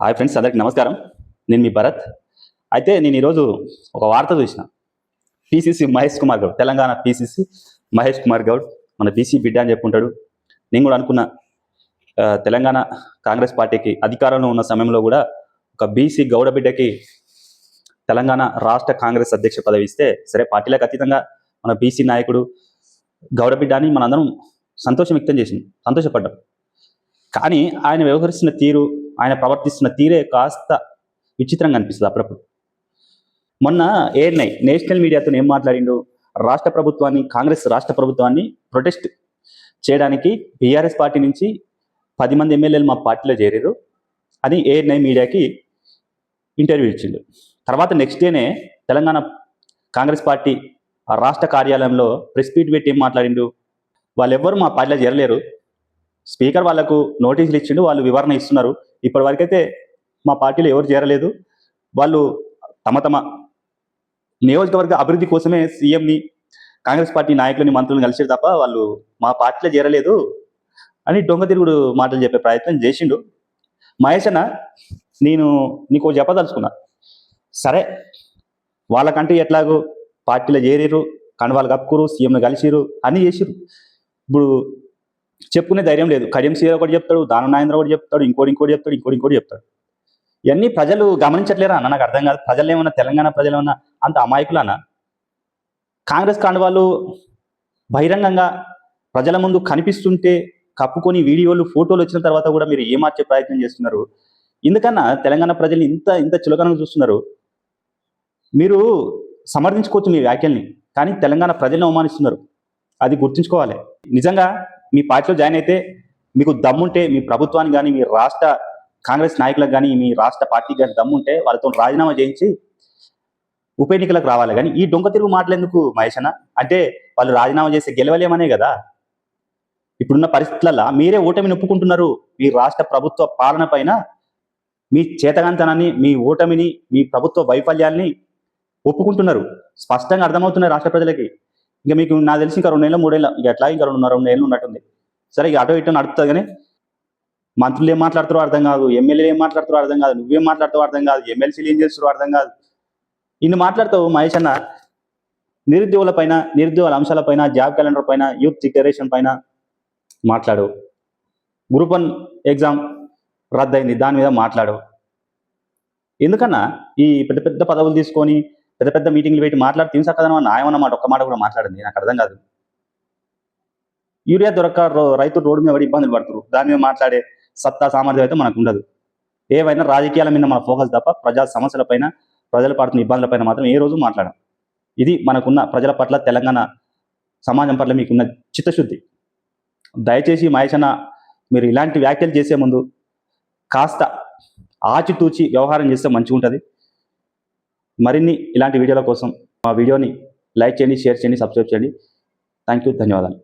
Hi friends అందరికి నమస్కారం. నేను మీ భరత్. అయితే నేను ఈరోజు ఒక వార్త చూసిన. పిసిసి మహేష్ కుమార్ గౌడ్ తెలంగాణ పిసిసి మహేష్ కుమార్ గౌడ్ మన పీసీ బిడ్డ అని చెప్పుకుంటాడు నేను కూడా అనుకున్నా తెలంగాణ కాంగ్రెస్ పార్టీకి అధికారంలో ఉన్న సమయంలో కూడా ఒక బీసీ గౌడ బిడ్డకి తెలంగాణ రాష్ట్ర కాంగ్రెస్ అధ్యక్ష పదవి ఇస్తే సరే పార్టీలకు అతీతంగా మన బీసీ నాయకుడు గౌడ బిడ్డ అని మనందరం సంతోషం వ్యక్తం చేసింది సంతోషపడ్డాం. కానీ ఆయన వ్యవహరిస్తున్న తీరు ఆయన ప్రవర్తిస్తున్న తీరే కాస్త విచిత్రంగా అనిపిస్తుంది అప్పుడప్పుడు. మొన్న ఏఎన్ఐ నేషనల్ మీడియాతో ఏం మాట్లాడిండు? రాష్ట్ర ప్రభుత్వాన్ని కాంగ్రెస్ రాష్ట్ర ప్రభుత్వాన్ని ప్రొటెస్ట్ చేయడానికి బీఆర్ఎస్ పార్టీ నుంచి పది మంది ఎమ్మెల్యేలు మా పార్టీలో చేరారు. అని ఏఎన్ఐ మీడియాకి ఇంటర్వ్యూ ఇచ్చిండు. తర్వాత నెక్స్ట్ డేనే తెలంగాణ కాంగ్రెస్ పార్టీ ఆ రాష్ట్ర కార్యాలయంలో ప్రెస్ మీట్ పెట్టి ఏం మాట్లాడిండు? వాళ్ళెవ్వరూ మా పార్టీలో చేరలేరు. స్పీకర్ వాళ్ళకు నోటీసులు ఇచ్చిండు వాళ్ళు వివరణ ఇస్తున్నారు. ఇప్పటి వరకైతే మా పార్టీలో ఎవరు చేరలేదు. వాళ్ళు తమ తమ నియోజకవర్గ అభివృద్ధి కోసమే సీఎంని కాంగ్రెస్ పార్టీ నాయకులని మంత్రులను కలిసారు తప్ప వాళ్ళు మా పార్టీలో చేరలేదు అని దొంగ తిరుగుడు మాటలు చెప్పే ప్రయత్నం చేసిండు. మహేష్ అన్న నేను నీకు ఒకటి చెప్పదలుచుకున్నా. సరే వాళ్ళకంటే ఎట్లాగో పార్టీలో చేరిరు కండవాళ్ళు కప్పుకురు సీఎంను కలిసిరు అన్నీ చేసిరు ఇప్పుడు చెప్పుకునే ధైర్యం లేదు. కడియం సీర ఒకటి చెప్తాడు దాన నాయంద్ర ఒకటి చెప్తాడు ఇంకోటి ఇంకోటి చెప్తాడు ఇంకోటి ఇంకోటి చెప్తాడు. ఇవన్నీ ప్రజలు గమనించట్లేరా అన్న? నాకు అర్థం కాదు. ప్రజలు ఏమన్నా తెలంగాణ ప్రజలు ఏమన్నా అంత అమాయకులనా? కాంగ్రెస్ కాండవాళ్ళు బహిరంగంగా ప్రజల ముందు కనిపిస్తుంటే కప్పుకొని వీడియోలు ఫోటోలు వచ్చిన తర్వాత కూడా మీరు ఏమార్చే ప్రయత్నం చేస్తున్నారు? ఎందుకన్నా తెలంగాణ ప్రజలు ఇంత ఇంత చులకనంగా చూస్తున్నారు. మీరు సమర్థించుకోవచ్చు మీ వ్యాఖ్యల్ని కానీ తెలంగాణ ప్రజలను అవమానిస్తున్నారు. అది గుర్తుంచుకోవాలి. నిజంగా మీ పార్టీలో జాయిన్ అయితే మీకు దమ్ముంటే మీ ప్రభుత్వానికి కానీ మీ రాష్ట్ర కాంగ్రెస్ నాయకులకు కానీ మీ రాష్ట్ర పార్టీకి కానీ దమ్ముంటే వాళ్ళతో రాజీనామా చేయించి ఉప ఎన్నికలకు రావాలి. కానీ ఈ డొంక తిరుగు మాటలేందుకు మహేష్ అన్న? అంటే వాళ్ళు రాజీనామా చేసి గెలవలేమనే కదా? ఇప్పుడున్న పరిస్థితులలో మీరే ఓటమిని ఒప్పుకుంటున్నారు మీ రాష్ట్ర ప్రభుత్వ పాలన పైన మీ చేతగాంతనాన్ని మీ ఓటమిని మీ ప్రభుత్వ వైఫల్యాల్ని ఒప్పుకుంటున్నారు. స్పష్టంగా అర్థమవుతున్నాయి రాష్ట్ర ప్రజలకి. ఇంకా మీకు నాకు తెలిసి ఇంకా రెండు నెలలు మూడేళ్ళ ఇక ఎట్లా? ఇంకా రెండున్నర రెండు నెలలు ఉన్నట్టుంది. సరే ఇక అటో ఇటో నడుస్తుంది కానీ మంత్రులు ఏం మాట్లాడుతారో అర్థం కాదు ఎమ్మెల్యేలు ఏం మాట్లాడుతారో అర్థం కాదు నువ్వేం మాట్లాడుతావో అర్థం కాదు ఎమ్మెల్సీలు ఏం చేస్తారో అర్థం కాదు. ఇన్ని మాట్లాడుతావు మహేష్ అన్న నిరుద్యోగుల పైన నిరుద్యోగుల అంశాల పైన జాబ్ క్యాలెండర్ పైన యూత్ డిక్లరేషన్ పైన మాట్లాడు. గ్రూప్ వన్ ఎగ్జామ్ రద్దయింది దాని మీద మాట్లాడు. ఎందుకన్నా ఈ పెద్ద పెద్ద పదవులు తీసుకొని పెద్ద పెద్ద మీటింగ్లు పెట్టి మాట్లాడి తినసక్కదనం న్యాయం అన్నమాట ఒక్క మాట కూడా మాట్లాడింది నాకు అర్థం కాదు. యూరియా దొరక రైతు రోడ్డు మీద పడి ఇబ్బందులు పడుతున్నారు దాని మీద మాట్లాడే సత్తా సామర్థ్యం అయితే మనకు ఉండదు. ఏవైనా రాజకీయాల మీద మన ఫోకస్ తప్ప ప్రజా సమస్యలపైన ప్రజలు పడుతున్న ఇబ్బందులపైన మాత్రం ఏ రోజు మాట్లాడం. ఇది మనకున్న ప్రజల పట్ల తెలంగాణ సమాజం పట్ల మీకున్న చిత్తశుద్ధి. దయచేసి మహేష్ మీరు ఇలాంటి వ్యాఖ్యలు చేసే ముందు కాస్త ఆచితూచి వ్యవహారం చేస్తే మంచిగా ఉంటుంది. మరిన్ని ఇలాంటి వీడియోల కోసం మా వీడియోని లైక్ చేయండి షేర్ చేయండి సబ్స్క్రైబ్ చేయండి. థ్యాంక్ యూ ధన్యవాదాలు.